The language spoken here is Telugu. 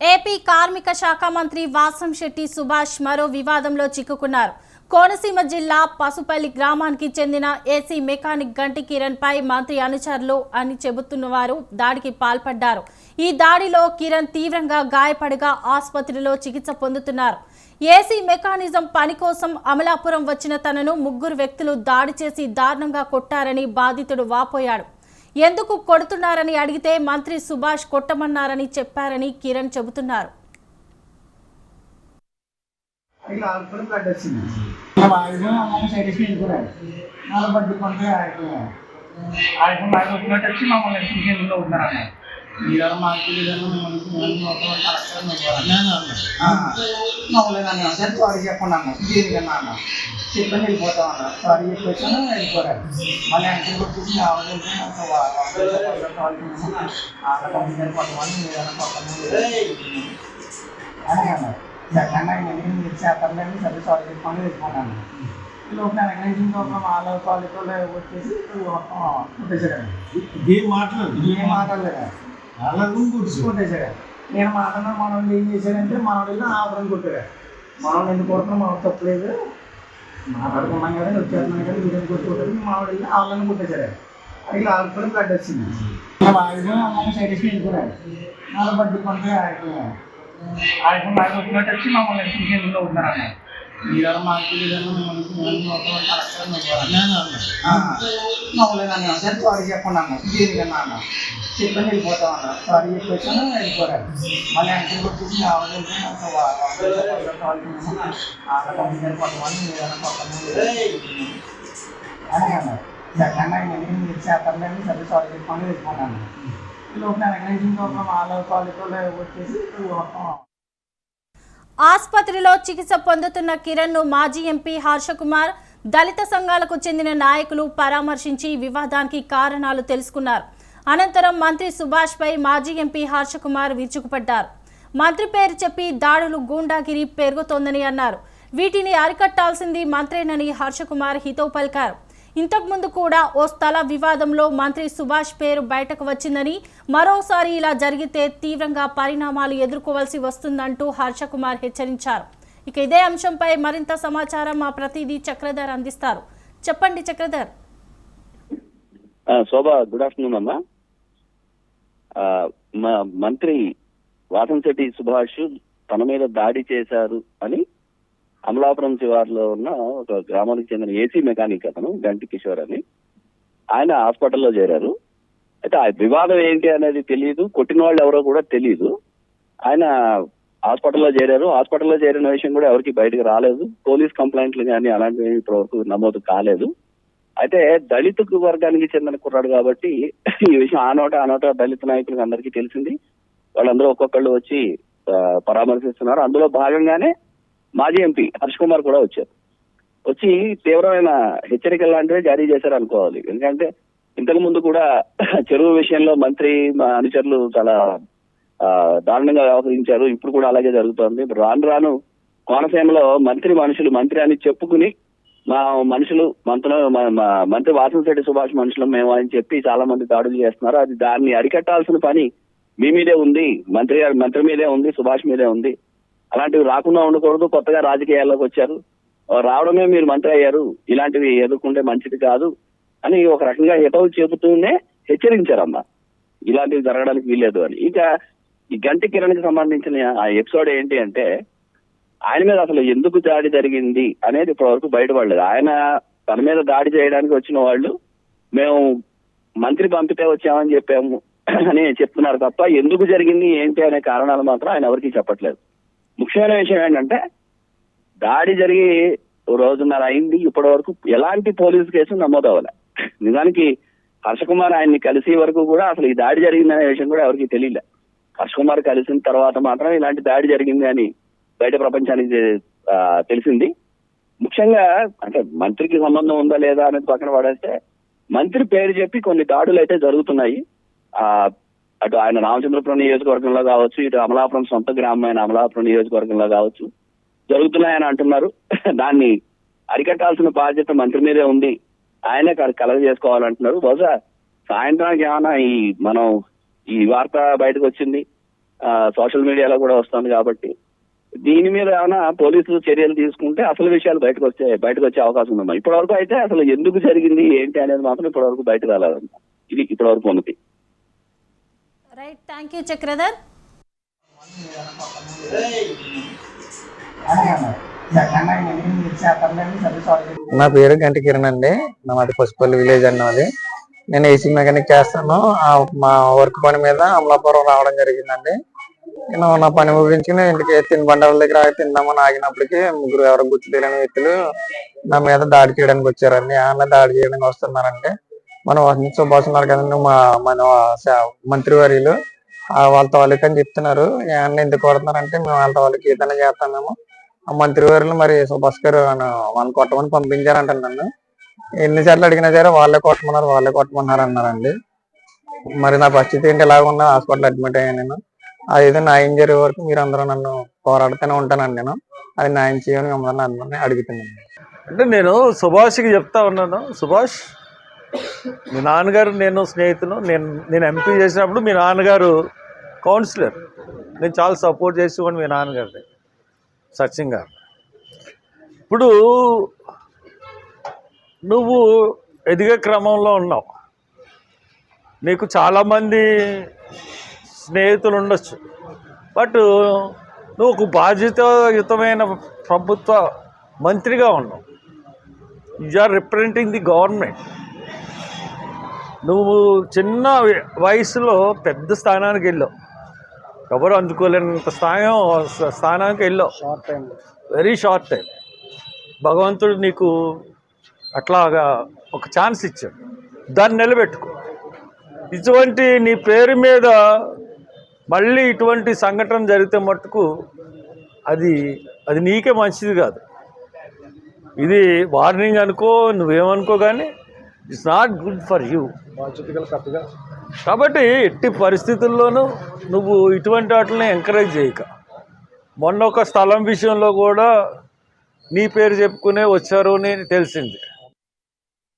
ఏపీ కార్మిక శాఖ మంత్రి వాసం శెట్టి సుభాష్ మరో వివాదంలో చిక్కుకున్నారు. కోనసీమ జిల్లా పసుపల్లి గ్రామానికి చెందిన ఏసీ మెకానిక్ గంటి కిరణ్ పై మంత్రి అనుచరులు అని చెబుతున్న వారు దాడికి పాల్పడ్డారు. ఈ దాడిలో కిరణ్ తీవ్రంగా గాయపడగా ఆసుపత్రిలో చికిత్స పొందుతున్నారు. ఏసీ మెకానిజం పని కోసం అమలాపురం వచ్చిన తనను ముగ్గురు వ్యక్తులు దాడి చేసి దారుణంగా కొట్టారని బాధితుడు వాపోయాడు. ఎందుకు కొడుతున్నారని అడిగితే మంత్రి సుభాష్ కొట్టమన్నారని చెప్పారని కిరణ్ చెబుతున్నారు. ఆయన ఆయన వచ్చినట్టు వచ్చి మమ్మల్ని ఉన్నారన్నారు మీరు మాకు అన్నా సరే సారీ చెప్పండి అన్న దేనికన్నా అన్న చెప్పని వెళ్ళిపోతాం అన్న సారీ చెప్పేసాను వెళ్ళిపోయాడు మళ్ళీ అంకుల్ వచ్చేసి ఆవిడ కొంతమంది మీరు కొంతమంది అని అన్నారు ఎక్కడన్నా నేను మీరు చేస్తారులేండి సరే సారీ చెప్పండి వెళ్ళిపోన్నాను లోపల వెనక నుంచి ఇంకొక వాళ్ళ క్వాలిటీలో వచ్చేసి మొత్తం కొట్టేసాడు ఏం మాట్లాడు ఏ మాట్లాడలేదు నేను మాట్లాడిన మనోళ్ళు ఏం చేశాడంటే మనోళ్ళు వెళ్ళి ఆపడం కొట్టాడు మనోళ్ళు ఎందుకు కొడుతున్నాం మనకు తప్పలేదు. మాట్లాడుకున్నాం కదా వచ్చేస్తున్నాం కదా మీరు ఎందుకు కొట్టి కొట్టారు మనోళ్ళు వెళ్ళి ఆళ్ళని కొట్టేశాడు ఇలా ఆడుకుని బ్లడ్ వచ్చింది ఆయన మమ్మల్ని సైడ్ వేసి వెళ్ళిపోయాడు నాలుగు బడ్డీ ఆడిపోయి ఆయన వచ్చినట్టు వచ్చి మమ్మల్ని ఇంకెందులో ఉన్నారన్నారు మీరు మాకు తెలియదు మమ్మల్ని అన్న సరే సారీ చెప్పండి అన్న దేనికన్నా అన్న చెప్పని వెళ్ళిపోతాం అన్న సారీ చెప్పేసాను వెళ్ళిపోయాడు మళ్ళీ అంకుల్ వచ్చేసి ఆవిడ కొంతమంది మీరు కొంతమంది అని అన్నారు ఎక్కడన్నా నేను మీరు చేస్తారులేండి సరే సారీ చెప్పండి వెళ్ళిపోయాను లోపల వెనక నుంచి ఇంకొక వాళ్ళ క్వాలిటీలో వచ్చేసి ఆసుపత్రిలో చికిత్స పొందుతున్న కిరణ్ను మాజీ ఎంపీ హర్షకుమార్ దళిత సంఘాలకు చెందిన నాయకులు పరామర్శించి వివాదానికి కారణాలు తెలుసుకున్నారు. అనంతరం మంత్రి సుభాష్పై మాజీ ఎంపీ హర్షకుమార్ విరుచుకుపడ్డారు. మంత్రి పేరు చెప్పి దాడులు గూండాగిరి పెరుగుతోందని అన్నారు. వీటిని అరికట్టాల్సింది మంత్రేనని హర్షకుమార్ హితవు పలికారు. ఇంతకుముందు కూడా ఓ స్థల వివాదంలో మంత్రి సుభాష్ పేరు బయటకు వచ్చిందని మరోసారి ఇలా జరిగితే తీవ్రంగా పరిణామాలు ఎదుర్కోవాల్సి వస్తుందంటూ హర్షకుమార్ హెచ్చరించారు. ఇక ఇదే అంశంపై మరింత సమాచారం మా ప్రతినిధి చక్రధర్ అందిస్తారు. చెప్పండి చక్రధర్. శోభ గుడ్ ఆఫ్టర్నూన్ అమ్మా. మా మంత్రి వాసంశెట్టి సుభాష్ తన మీద దాడి చేశారు అని అమలాపురం శివార్లో ఉన్న ఒక గ్రామానికి చెందిన ఏసీ మెకానిక్ అతను గంటి కిషోర్ అని. ఆయన హాస్పిటల్లో చేరారు. అయితే ఆ వివాదం ఏంటి అనేది తెలియదు కొట్టిన వాళ్ళు ఎవరో కూడా తెలియదు ఆయన హాస్పిటల్లో చేరారు. హాస్పిటల్లో చేరిన విషయం కూడా ఎవరికి బయటకు రాలేదు. పోలీస్ కంప్లైంట్లు కానీ అలాంటివి ఇప్పటివరకు నమోదు కాలేదు. అయితే దళిత వర్గానికి చెందిన కుర్రాడు కాబట్టి ఈ విషయం ఆనోట ఆనోట దళిత నాయకులకు అందరికీ తెలిసింది. వాళ్ళందరూ ఒక్కొక్కళ్ళు వచ్చి పరామర్శిస్తున్నారు. అందులో భాగంగానే మాజీ ఎంపీ హర్ష్ కుమార్ కూడా వచ్చారు. వచ్చి తీవ్రమైన హెచ్చరికలు లాంటివే జారీ చేశారు అనుకోవాలి. ఎందుకంటే ఇంతకు ముందు కూడా చెరువు విషయంలో మంత్రి మా అనుచరులు చాలా దారుణంగా వ్యవహరించారు. ఇప్పుడు కూడా అలాగే జరుగుతోంది. రాను రాను కోనసీమలో మంత్రి మనుషులు మంత్రి అని చెప్పుకుని మా మనుషులు మంత్రులు మంత్రి వాసంశెట్టి సుభాష్ మనుషులు మేము అని చెప్పి చాలా మంది దాడులు చేస్తున్నారు. అది దాన్ని అరికట్టాల్సిన పని మీ మీదే ఉంది. మంత్రి మంత్రి మీదే ఉంది సుభాష్ మీదే ఉంది. అలాంటివి రాకుండా ఉండకూడదు. కొత్తగా రాజకీయాల్లోకి వచ్చారు. రావడమే మీరు మంత్రి అయ్యారు. ఇలాంటివి ఎదుర్కొంటే మంచిది కాదు అని ఒక రకంగా హితవులు చెబుతూనే హెచ్చరించారమ్మా. ఇలాంటివి జరగడానికి వీల్లేదు అని. ఇక ఈ గంటి కిరణ్కి సంబంధించిన ఆ ఎపిసోడ్ ఏంటి అంటే ఆయన మీద అసలు ఎందుకు దాడి జరిగింది అనేది ఇప్పటివరకు బయటపడలేదు. ఆయన తన మీద దాడి చేయడానికి వచ్చిన వాళ్ళు మేము మంత్రి పంపితే వచ్చామని చెప్పాము అని చెప్తున్నారు తప్ప ఎందుకు జరిగింది ఏంటి అనే కారణాలు మాత్రం ఆయన ఎవరికి చెప్పట్లేదు. ముఖ్యమైన విషయం ఏంటంటే దాడి జరిగి ఓ రోజున్నర అయింది ఇప్పటి వరకు ఎలాంటి పోలీసు కేసు నమోదు అవ్వలే నిజానికి హర్షకుమార్ ఆయన్ని కలిసే వరకు కూడా అసలు ఈ దాడి జరిగిందనే విషయం కూడా ఎవరికి తెలియలే. హర్షకుమార్ కలిసిన తర్వాత మాత్రం ఇలాంటి దాడి జరిగింది అని బయట ప్రపంచానికి ఆ, తెలిసింది. ముఖ్యంగా అంటే మంత్రికి సంబంధం ఉందా లేదా అనేది పక్కన పడేస్తే మంత్రి పేరు చెప్పి కొన్ని దాడులు అయితే జరుగుతున్నాయి. ఆ అటు ఆయన రామచంద్రపురం నియోజకవర్గంలో కావచ్చు ఇటు అమలాపురం సొంత గ్రామం అయిన అమలాపురం నియోజకవర్గంలో కావచ్చు జరుగుతున్నాయని అంటున్నారు. దాన్ని అరికట్టాల్సిన బాధ్యత మంత్రి మీదే ఉంది. ఆయనే కలగ చేసుకోవాలంటున్నారు. బహుశా సాయంత్రానికి ఏమైనా ఈ మనం ఈ వార్త బయటకు వచ్చింది. సోషల్ మీడియాలో కూడా వస్తుంది కాబట్టి. దీని మీద ఏమైనా పోలీసులు చర్యలు తీసుకుంటే అసలు విషయాలు బయటకు వచ్చే బయటకు వచ్చే అవకాశం ఉందమ్మా. ఇప్పటి వరకు అయితే అసలు ఎందుకు జరిగింది ఏంటి అనేది మాత్రం ఇప్పటి వరకు బయటకు రాలేదమ్మా ఇది ఇప్పటి వరకు ఉన్నది రైట్ థ్యాంక్ యూ చక్రధర్ నా పేరు గంట కిరణ్ అండి. నా మాది పసుపల్లి విలేజ్ అన్నది నేను ఏసీ మెకానిక్ చేస్తాను. మా వర్క్ పని మీద అమలాపురం రావడం జరిగిందండి. నేను నా పని ముగించి ఇంటికి తిని దగ్గర తిందామని ఆగినప్పటికీ ముగ్గురు ఎవరు గుర్తు తెలియని వ్యక్తులు నా మీద దాడి చేయడానికి వచ్చారండి. ఆమె దాడి చేయడానికి వస్తున్నారండి. మన వసంత సుభాష్ ఉన్నారు కదండి మా మన మంత్రి మంత్రివర్యులు. వాళ్ళతో వాళ్ళ తాలూకు అని చెప్తున్నారు. ఏమన్నా ఎందుకు కొడుతున్నారంటే మేము వాళ్ళ తాలూకు ఏదైనా చేస్తాము ఆ ఆ మంత్రివర్యులు మరి సుభాష్ గారు వాళ్ళని కొట్టమని పంపించారంట నన్ను. ఎన్నిసార్లు అడిగినా సరే వాళ్ళే కొట్టమన్నారు వాళ్ళే కొట్టమన్నారు అన్నారండి మరి నా పరిస్థితి ఏంటి? ఎలా ఉన్నా హాస్పిటల్ అడ్మిట్ అయ్యాను నేను. అది న్యాయం జరిగే వరకు మీరు అందరూ నన్ను పోరాడుతూనే ఉంటానండి నేను. అది న్యాయం చేయని మిమ్మల్ని అందరినీ అడుగుతున్నాను. అంటే నేను సుభాష్కి చెప్తా ఉన్నాను. సుభాష్ మీ నాన్నగారు నేను స్నేహితులు నేను నేను ఎంపీ చేసినప్పుడు మీ నాన్నగారు కౌన్సిలర్ నేను చాలా సపోర్ట్ చేసేవాడిని మీ నాన్నగారిని సచిన్ గారు. ఇప్పుడు నువ్వు ఎదిగే క్రమంలో ఉన్నావు. నీకు చాలామంది స్నేహితులు ఉండొచ్చు బట్ నువ్వు ఒక బాధ్యతాయుతమైన ప్రభుత్వ మంత్రిగా ఉన్నావు. You are representing the government నువ్వు చిన్న వయసులో పెద్ద స్థానానికి వెళ్ళావు. ఎవరు అందుకోలేనంత స్థానం స్థానానికి వెళ్ళావు. Short time very short time భగవంతుడు నీకు అట్లాగా ఒక ఛాన్స్ ఇచ్చాడు. దాన్ని నిలబెట్టుకో. ఇటువంటి నీ పేరు మీద మళ్ళీ ఇటువంటి సంఘటన జరిగితే మట్టుకు అది అది నీకే మంచిది కాదు. ఇది వార్నింగ్ అనుకో నువ్వేమనుకో కానీ it's not good for you కాబట్టి ఎట్టి పరిస్థితుల్లోనూ నువ్వు ఇటువంటి వాటిని ఎంకరేజ్ చేయక. మొన్న ఒక స్థలం విషయంలో కూడా నీ పేరు చెప్పుకునే వచ్చారు అని తెలిసింది.